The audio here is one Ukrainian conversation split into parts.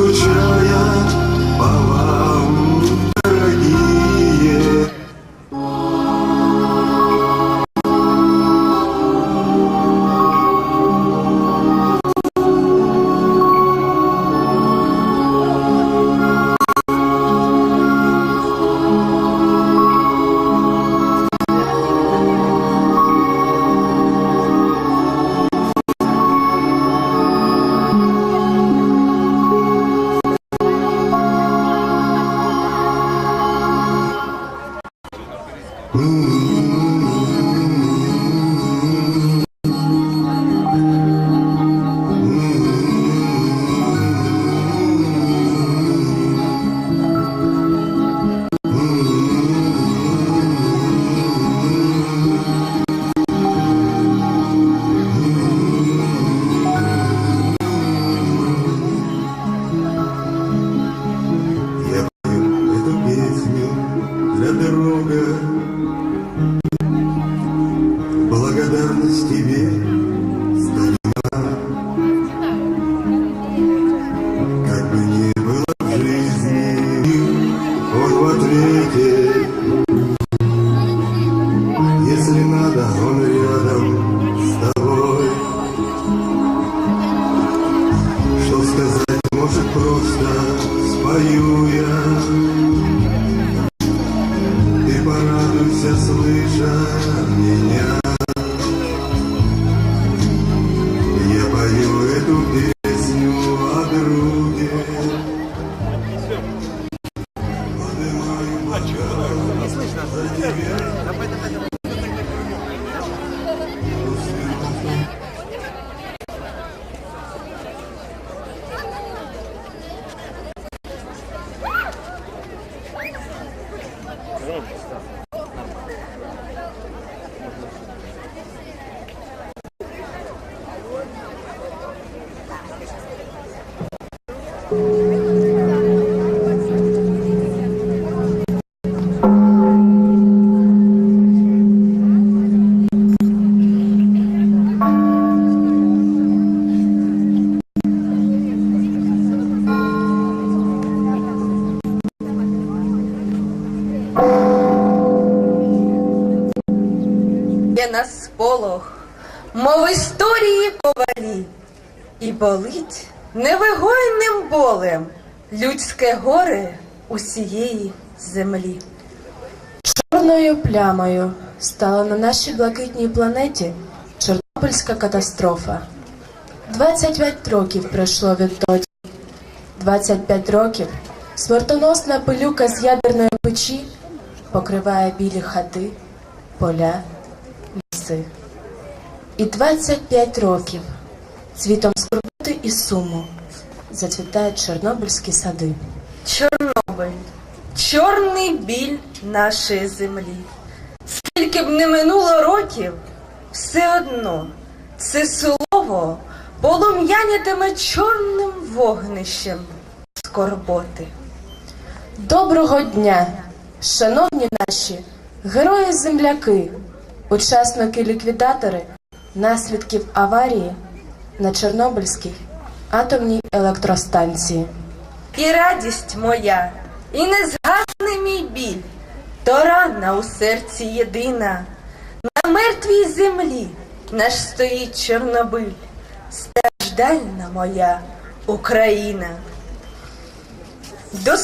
так скучая на мов історії повалі, і болить невигойним болем людське горе усієї землі. Чорною плямою стала на нашій блакитній планеті Чорнобильська катастрофа. 25 років пройшло відтоді. 25 років смертоносна пилюка з ядерної печі покриває білі хати, поля, ліси. І 25 років цвітом скорботи і суму зацвітають чорнобильські сади. Чорнобиль, чорний біль нашої землі. Скільки б не минуло років, все одно це слово полум'янятиме чорним вогнищем скорботи. Доброго дня, шановні наші герої-земляки, учасники-ліквідатори наслідків аварії на Чорнобильській атомній електростанції. І радість моя, і не мій біль, то рана у серці єдина. На мертвій землі наш стоїть Чорнобиль, страждальна моя Україна. До...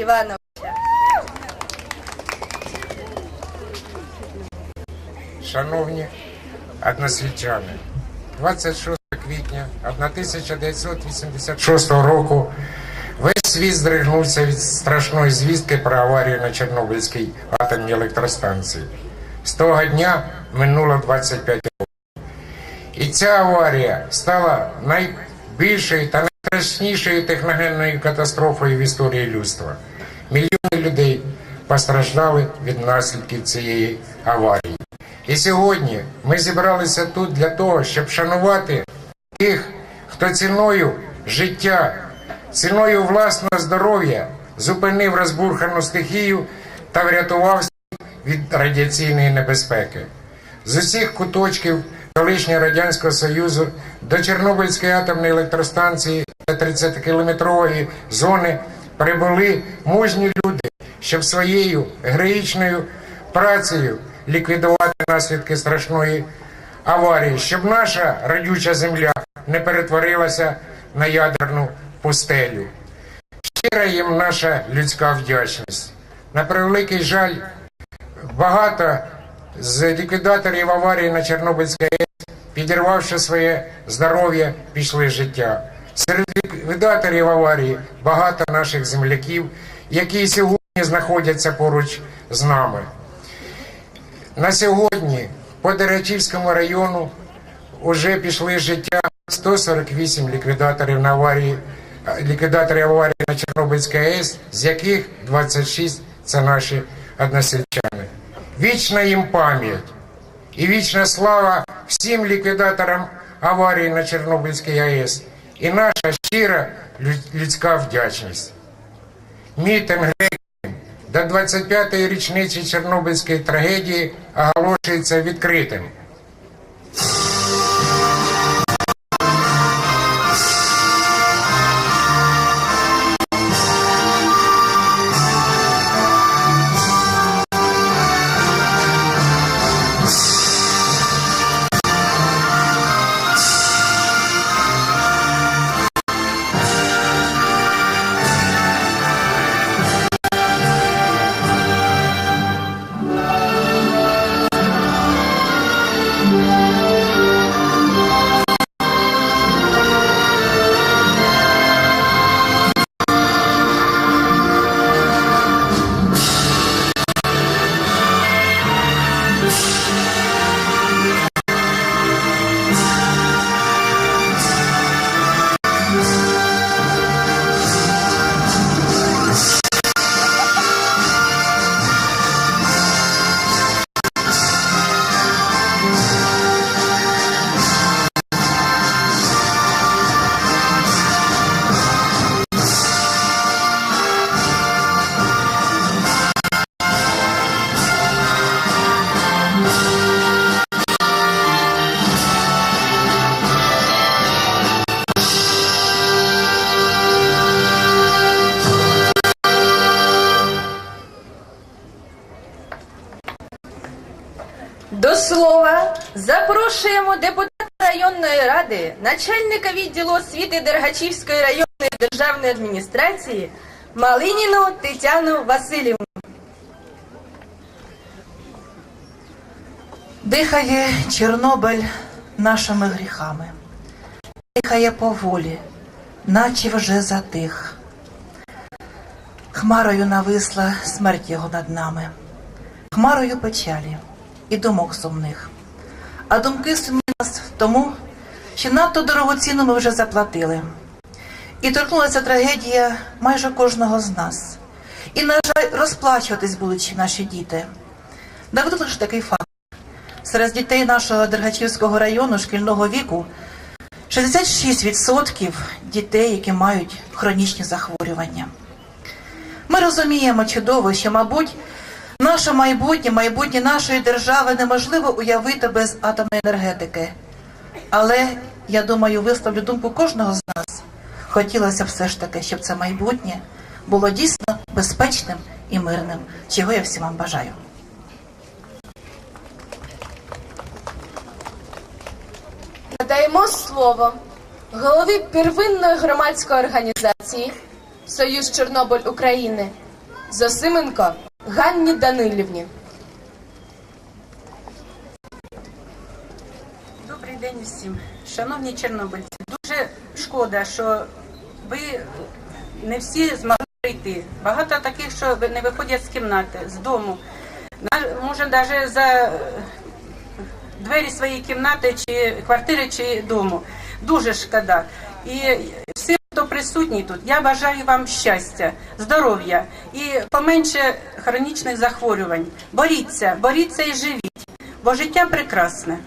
Івановича. Шановні односвітчани, 26 квітня 1986 року весь світ здригнувся від страшної звістки про аварію на Чорнобильській атомній електростанції. З того дня минуло 25 років. І ця аварія стала найбільшою та найстрашнішою техногенною катастрофою в історії людства. Мільйони людей постраждали від наслідків цієї аварії. І сьогодні ми зібралися тут для того, щоб шанувати тих, хто ціною життя, ціною власного здоров'я зупинив розбурхану стихію та врятувався від радіаційної небезпеки. З усіх куточків колишнього Радянського Союзу до Чорнобильської атомної електростанції та 30-кілометрової зони прибули мужні люди, щоб своєю героїчною працею ліквідувати наслідки страшної аварії, щоб наша радюча земля не перетворилася на ядерну пустелю. Щира їм наша людська вдячність. На превеликий жаль, багато з ліквідаторів аварії на Чорнобильській АЕС, підірвавши своє здоров'я, пішли життя. Серед ліквідаторів аварії багато наших земляків, які сьогодні знаходяться поруч з нами. На сьогодні по Дерачівському району вже пішли життя 148 ліквідаторів на аварії, ліквідаторів аварії на Чорнобильській АЕС, з яких 26 це наші односельчани. Вічна їм пам'ять і вічна слава всім ліквідаторам аварії на Чорнобильській АЕС і наша щира людська вдячність. Мітинг до 25-ї річниці Чорнобильської трагедії оголошується відкритим. Запрошуємо депутата районної ради, начальника відділу освіти Дергачівської районної державної адміністрації Малиніну Тетяну Васильівну. Дихає Чорнобиль нашими гріхами, дихає поволі, наче вже затих. Хмарою нависла смерть його над нами, хмарою печалі і думок сумних. А думки сумні нас тому, що надто дорогоцінно ми вже заплатили. І торкнулася трагедія майже кожного з нас. І, на жаль, розплачуватись будуть наші діти. Наведу лише такий факт. Серед дітей нашого Дергачівського району шкільного віку 66% дітей, які мають хронічні захворювання. Ми розуміємо чудово, що, мабуть, наше майбутнє, майбутнє нашої держави неможливо уявити без атомної енергетики. Але я думаю, висловлю думку кожного з нас. Хотілося все ж таки, щоб це майбутнє було дійсно безпечним і мирним, чого я всім вам бажаю. Надаємо слово голові первинної громадської організації Союз Чорнобиль України Зосименко Ганні Данилівні. Добрий день усім. Шановні чорнобильці, дуже шкода, що ви не всі змогли прийти. Багато таких, що не виходять з кімнати, з дому. Може, навіть за е, двері своєї кімнати, чи квартири, чи дому. Дуже шкода. І хто присутній тут, я бажаю вам щастя, здоров'я і поменше хронічних захворювань. Боріться, боріться і живіть, бо життя прекрасне.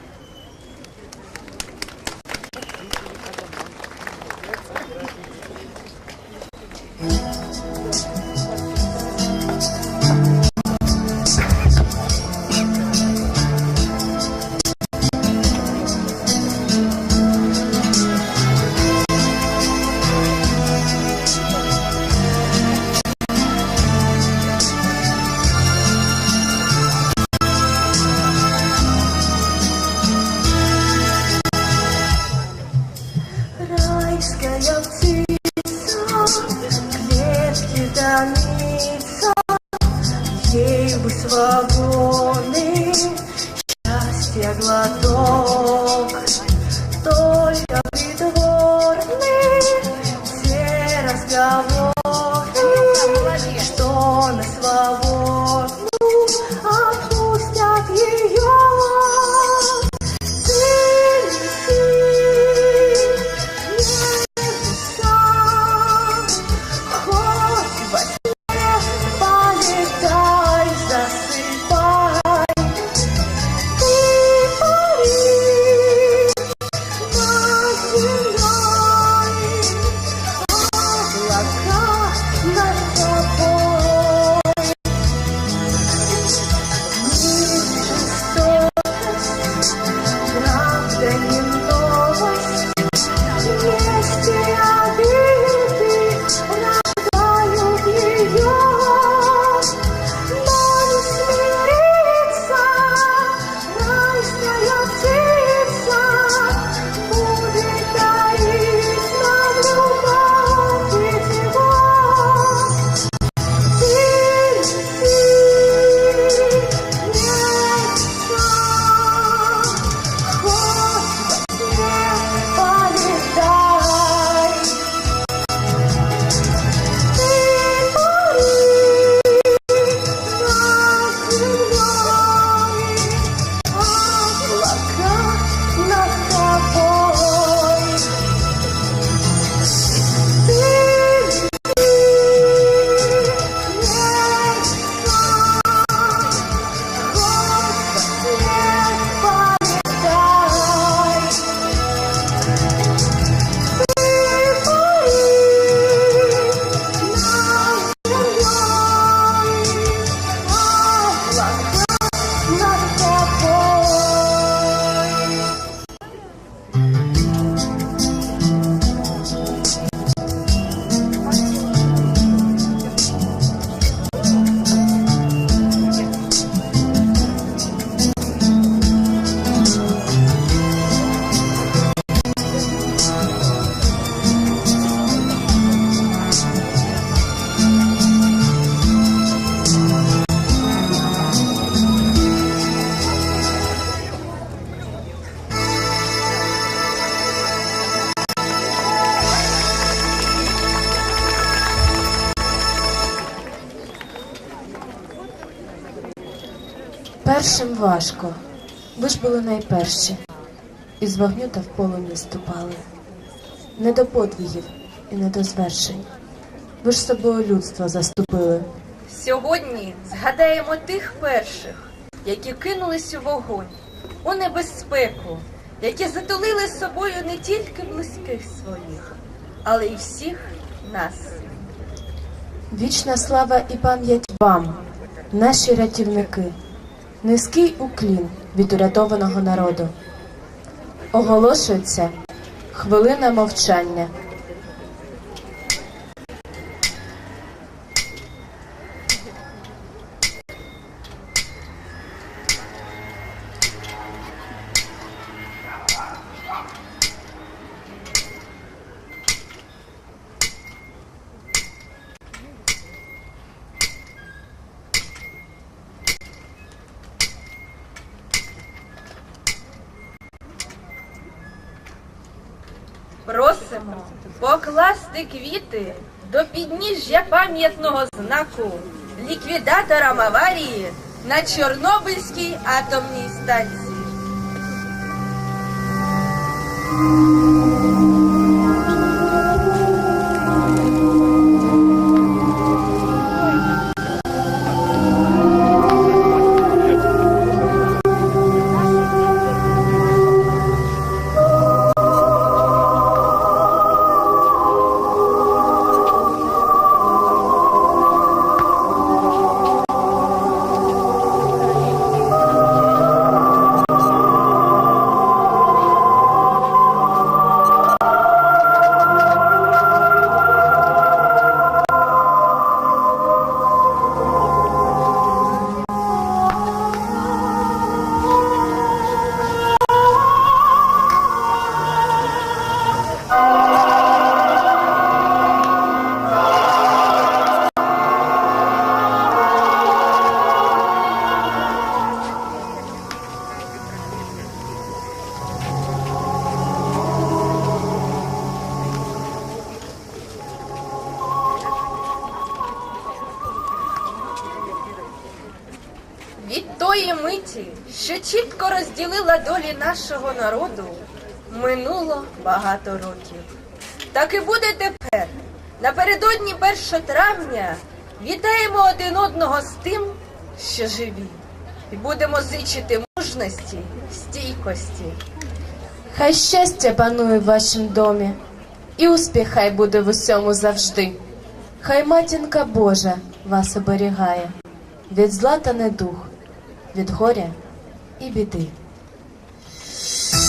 Найперші. Із вогню та в полум'я ступали. Не до подвігів і не до звершень. Ви ж собою людство заступили. Сьогодні згадаємо тих перших, які кинулись у вогонь, у небезпеку які затулили собою не тільки близьких своїх, але й всіх нас. Вічна слава і пам'ять вам, наші рятівники, низький уклін від урятованого народу. Оголошується хвилина мовчання. Просимо покласти квіти до підніжжя пам'ятного знаку ліквідаторам аварії на Чорнобильській атомній станції. Розділила долі нашого народу, минуло багато років. Так і буде тепер. Напередодні 1 травня вітаємо один одного з тим, що живі, і будемо зичити мужності, стійкості. Хай щастя панує в вашім домі, і успіх хай буде в усьому завжди. Хай матінка Божа вас оберігає від зла та недух, від горя і біди. Thank you.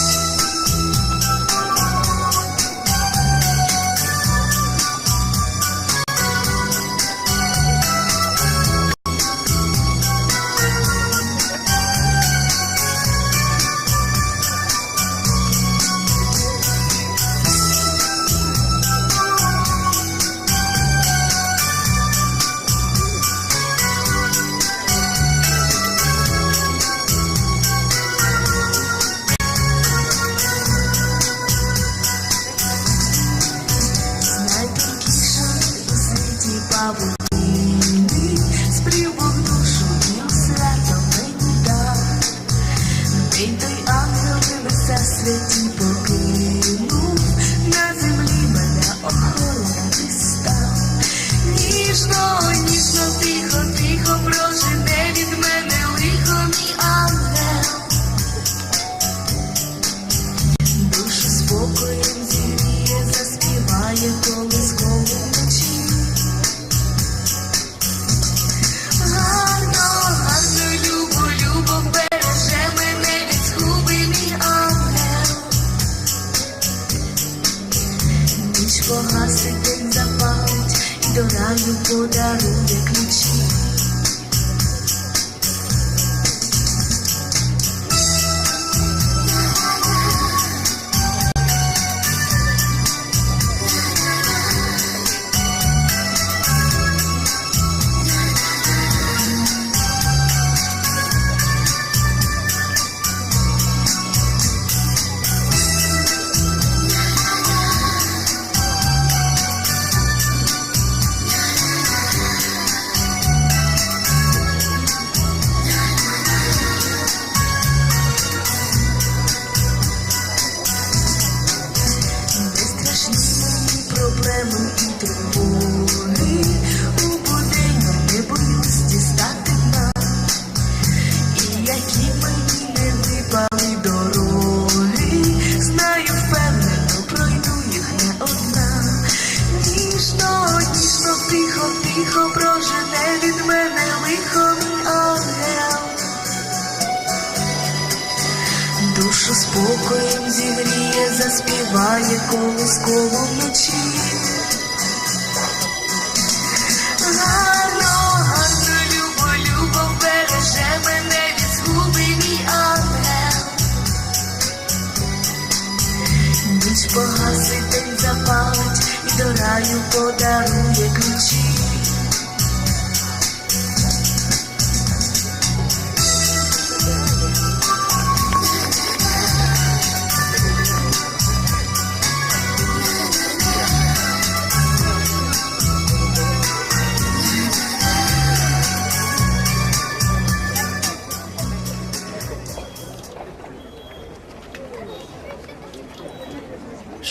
you go down your Gucci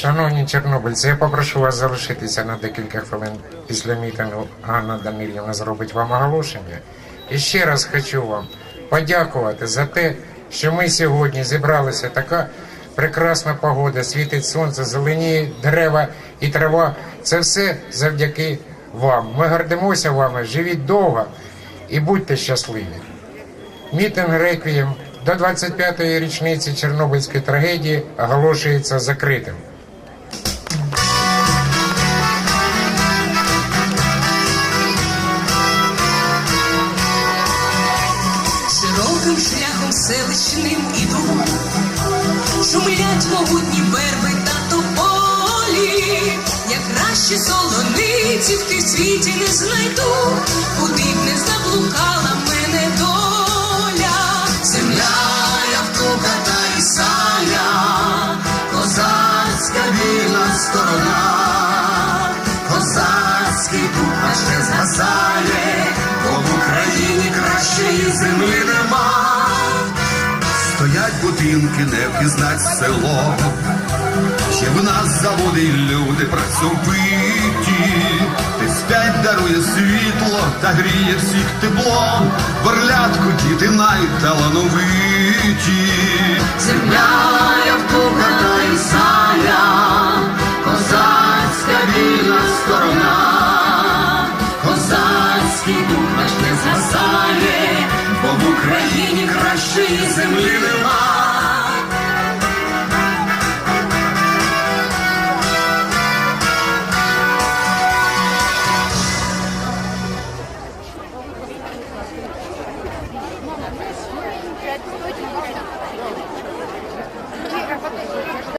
Шановні чорнобильці, я попрошу вас залишитися на декілька хвилин після мітингу. Ганна Данилівна зробить вам оголошення. І ще раз хочу вам подякувати за те, що ми сьогодні зібралися. Така прекрасна погода, світить сонце, зеленіє дерева і трава. Це все завдяки вам. Ми гордимося вами. Живіть довго і будьте щасливі. Мітинг реквієм до 25-ї річниці Чорнобильської трагедії оголошується закритим. Світі не знайду, куди б не заблукала мене доля, земля явтука та Ісая, козацька вільна сторона, козацький дух аж не згасає, бо в Україні кращої землі нема. Стоять будинки, не впізнать село. Ще в нас заводи люди працьовиті. Ти спять дарує світло та гріє всіх тепло. Горлятку діти найталановиті. Земля явтука та Ісая, козацька вільна сторона, козацький дух наш не згасає, бо в Україні кращої землі нема.